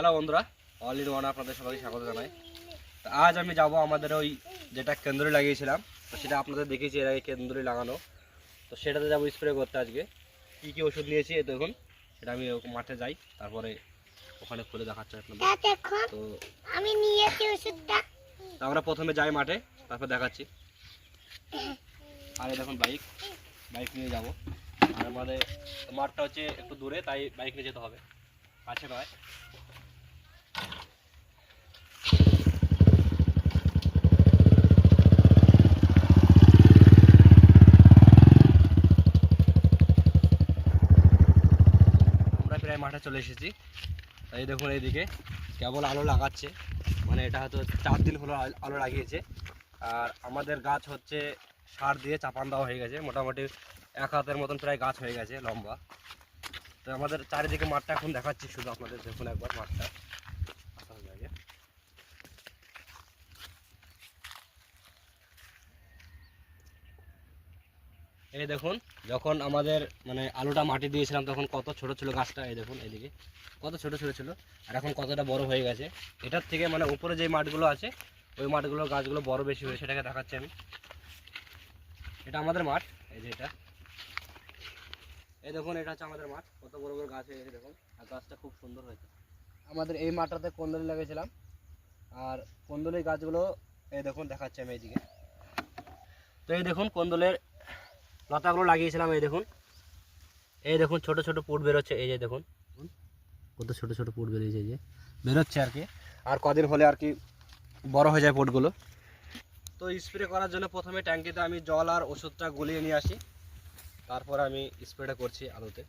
Hello বন্ধুরা all in one আপনাদের সবাইকে স্বাগত জানাই। তো আজ আমি যাব আমাদের ওই যেটা কেন্দ্রে লাগিয়েছিলাম তো সেটা আপনাদের দেখেছি এর আগে কেন্দ্রে লাগানো। তো সেটাতে যাব স্প্রে করতে আজকে। কী কী ওষুধ নিয়েছি এই দেখুন সেটা আমি মাঠে যাই তারপরে ওখানে খুলে দেখাচ্ছি আপনাদের। তা আমি নিয়েছি ওষুধটা। আমরা প্রথমে যাই মাঠে তারপর দেখাচ্ছি। আর দেখুন বাইক বাইক নিয়ে যাব। আর আমাদের মাঠটা হচ্ছে একটু দূরে তাই বাইক নিয়ে যেতে হবে। কাছে নয় প্রায় মাঠে চলে এসেছি। এই দেখুন এইদিকে কেবল আলো লাগাচ্ছে। মানে এটা হয়তো চার দিন হলো আলো লাগিয়েছে। আর আমাদের গাছ হচ্ছে সার দিয়ে চাপান দেওয়া হয়ে গেছে। মোটামুটি এক হাতের মতন প্রায় গাছ হয়ে গেছে লম্বা। আমাদের চারিদিকে মাঠটা এখন দেখাচ্ছি, শুধু আপনাদের দেখুন একবার মাঠটা। হয়ে এই দেখুন, যখন আমাদের মানে আলুটা মাটি দিয়েছিলাম, তখন কত ছোট ছিল গাছটা, এই দেখুন, এইদিকে। কত ছোট ছোট ছিল, আর এখন কতটা বড় হয়ে গেছে। এটার থেকে মানে উপরে যে মাঠগুলো আছে, ওই মাঠগুলোর গাছগুলো বড় বেশি হয়েছে, সেটাকে দেখাচ্ছি আমি। এটা আমাদের মাঠ, এই যে এটা। এই দেখুন এটা হচ্ছে আমাদের মাঠ। কত বড় বড় গাছ হয়ে গেছে দেখুন। আর গাছটা খুব সুন্দর হয়েছে। আমাদের এই মাঠটাতে কন্দলি লাগিয়েছিলাম। আর কন্দলির গাছগুলো এই দেখুন দেখাচ্ছি আমি এইদিকে। তো এই দেখুন কন্দলের লতাগুলো লাগিয়েছিলাম এই দেখুন। এই দেখুন ছোট ছোট পুট বেরোচ্ছে। এই যে দেখুন কত ছোট ছোট পুট বেরিয়েছে এই যে। বেরোচ্ছে আর কি। আর কদিন হলে আর কি বড় হয়ে যায় পুটগুলো। তো স্প্রে করার জন্য প্রথমে ট্যাঙ্কিতে আমি জল আর ওষুধটা গুলিয়ে নিয়ে আসি। তারপর আমি স্প্রেটা করছি আলুতে।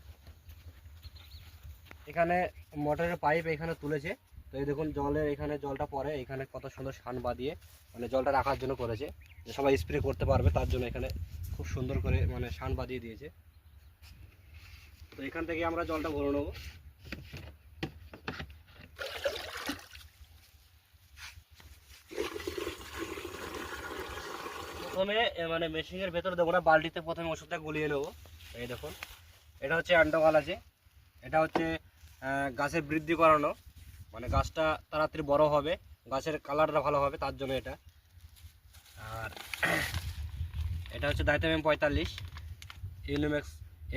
এখানে মোটরের পাইপ এখানে তুলেছে। তো এই দেখুন, জলের এখানে জলটা পরে এখানে কত সুন্দর সান বাঁধিয়ে মানে জলটা রাখার জন্য করেছে। যে সবাই স্প্রে করতে পারবে, তার জন্য এখানে খুব সুন্দর করে মানে সান বাঁধিয়ে দিয়েছে। তো এখান থেকে আমরা জলটা ভরে নেব। প্রথমে মানে মেশিনের ভেতর দেবো না, বালতিতে প্রথমে ওষুধটা গুলিয়ে নেব। এই দেখুন, এটা হচ্ছে অ্যান্ডোগাল আছে এটা হচ্ছে গাছের বৃদ্ধি করানো। মানে গাছটা তাড়াতাড়ি বড় হবে, গাছের কালারটা ভালো হবে, তার জন্য এটা। আর এটা হচ্ছে দায়িত্ব এম পঁয়তাল্লিশ ইউনিমেক্স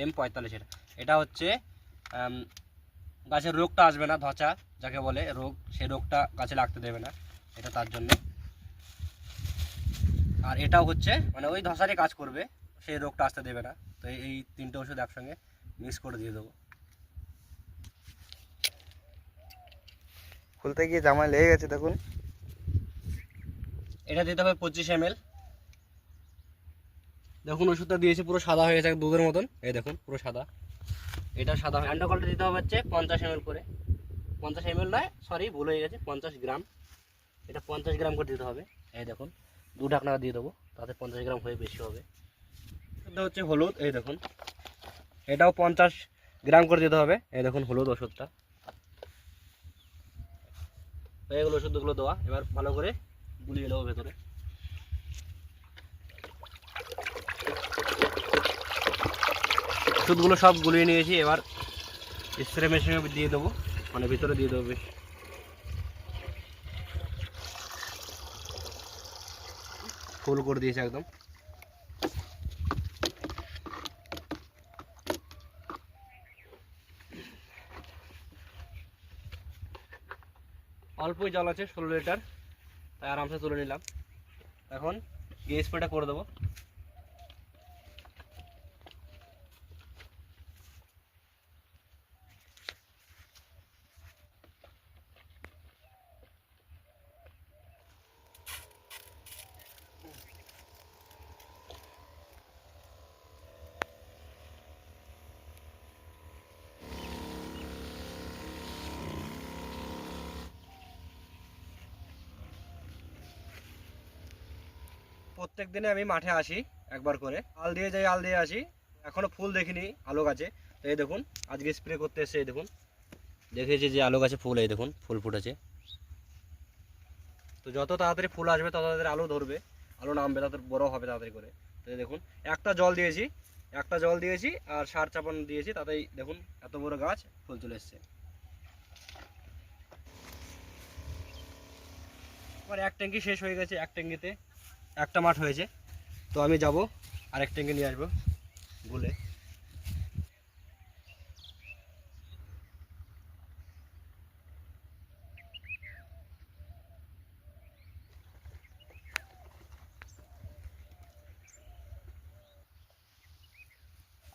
এম পঁয়তাল্লিশ এটা। এটা হচ্ছে গাছের রোগটা আসবে না ধচা যাকে বলে রোগ সেই রোগটা গাছে লাগতে দেবে না, এটা তার জন্য। আর এটাও হচ্ছে মানে ওই ধসারই কাজ করবে সেই রোগটা আসতে দেবে না। তো এই- এই তিনটে ওষুধ একসঙ্গে মিক্স করে দিয়ে দেবো। খুলতে গিয়ে জামায় লেগে গেছে দেখুন। এটা দিতে হবে পঁচিশ এম দেখুন ওষুধটা দিয়েছি পুরো সাদা হয়ে গেছে দুধের মতন। এই দেখুন পুরো সাদা। এটা সাদা অ্যান্ডোকলটা দিতে হবে হচ্ছে পঞ্চাশ এম করে। পঞ্চাশ এম নয় সরি ভুল হয়ে গেছে পঞ্চাশ গ্রাম। এটা পঞ্চাশ গ্রাম করে দিতে হবে। এই দেখুন। দু ঢাকনা দিয়ে দেবো, তাতে পঞ্চাশ গ্রাম হয়ে বেশি হবে। এটা হচ্ছে হলুদ, এই দেখুন। এটাও পঞ্চাশ গ্রাম করে দিতে হবে। এই দেখুন, হলুদ ওষুধটা। হয়ে গেলো ওষুধগুলো দেওয়া। এবার ভালো করে গুলিয়ে নেব ভেতরে। ওষুধগুলো সব গুলিয়ে নিয়েছি। এবার স্প্রে মেশিনে দিয়ে দেবো। মানে ভিতরে দিয়ে দেবো বেশ। ফুল করে দিয়েছে একদম। অল্পই জল আছে, ষোলো লিটার। তাই আরামসে তুলে নিলাম। এখন গিয়ে স্প্রেটা করে দেবো। প্রত্যেক দিনে আমি মাঠে আসি একবার করে। আল দিয়ে যাই, আল দিয়ে আসি। এখনও ফুল দেখিনি আলো গাছে এই দেখুন, আজকে স্প্রে করতে এসে এই দেখুন। দেখেছি যে আলো গাছে ফুল, এই দেখুন, ফুল ফুটেছে। তো যত তাড়াতাড়ি ফুল আসবে, তত তাড়াতাড়ি আলো ধরবে। আলো নামবে তাদের বড় হবে তাড়াতাড়ি করে। তো এই দেখুন, একটা জল দিয়েছি, একটা জল দিয়েছি, আর সার চাপান দিয়েছি, তাতেই দেখুন, এত বড় গাছ, ফুল চলে এসছে। আমার এক ট্যাঙ্কি শেষ হয়ে গেছে, এক ট্যাঙ্কিতে। একটা মাঠ হয়েছে। তো আমি যাব আরেক ট্যাঙ্কি নিয়ে আসব। বলে।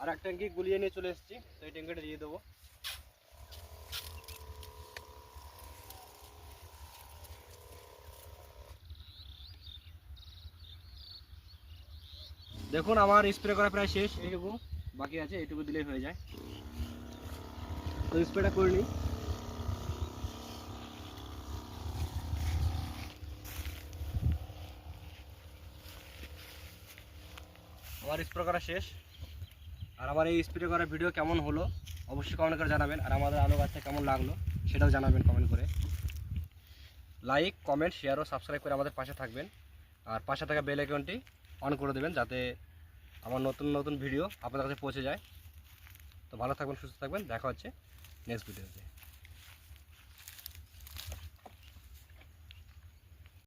আর এক ট্যাঙ্কি গুলিয়ে নিয়ে চলে এসেছি, তো এই ট্যাঙ্কিটা দিয়ে দেবো। দেখুন, আমার স্প্রে করা প্রায় শেষ, এইটুকু বাকি আছে, এইটুকু দিলেই হয়ে যায়। তো স্প্রেটা করে নিই। আমার স্প্রে করা শেষ। আর আমার এই স্প্রে করা ভিডিও কেমন হলো, অবশ্যই কমেন্ট করে জানাবেন। আর আমাদের আলু গাছটা কেমন লাগল, সেটাও জানাবেন কমেন্ট করে। লাইক কমেন্ট শেয়ার ও সাবস্ক্রাইব করে আমাদের পাশে থাকবেন। আর পাশে থাকা বেল আইকনটি অন করে দেবেন যাতে আমার নতুন নতুন ভিডিও আপনাদের কাছে পৌঁছে যায়। তো ভালো থাকবেন, সুস্থ থাকবেন। দেখা হচ্ছে নেক্সট ভিডিওতে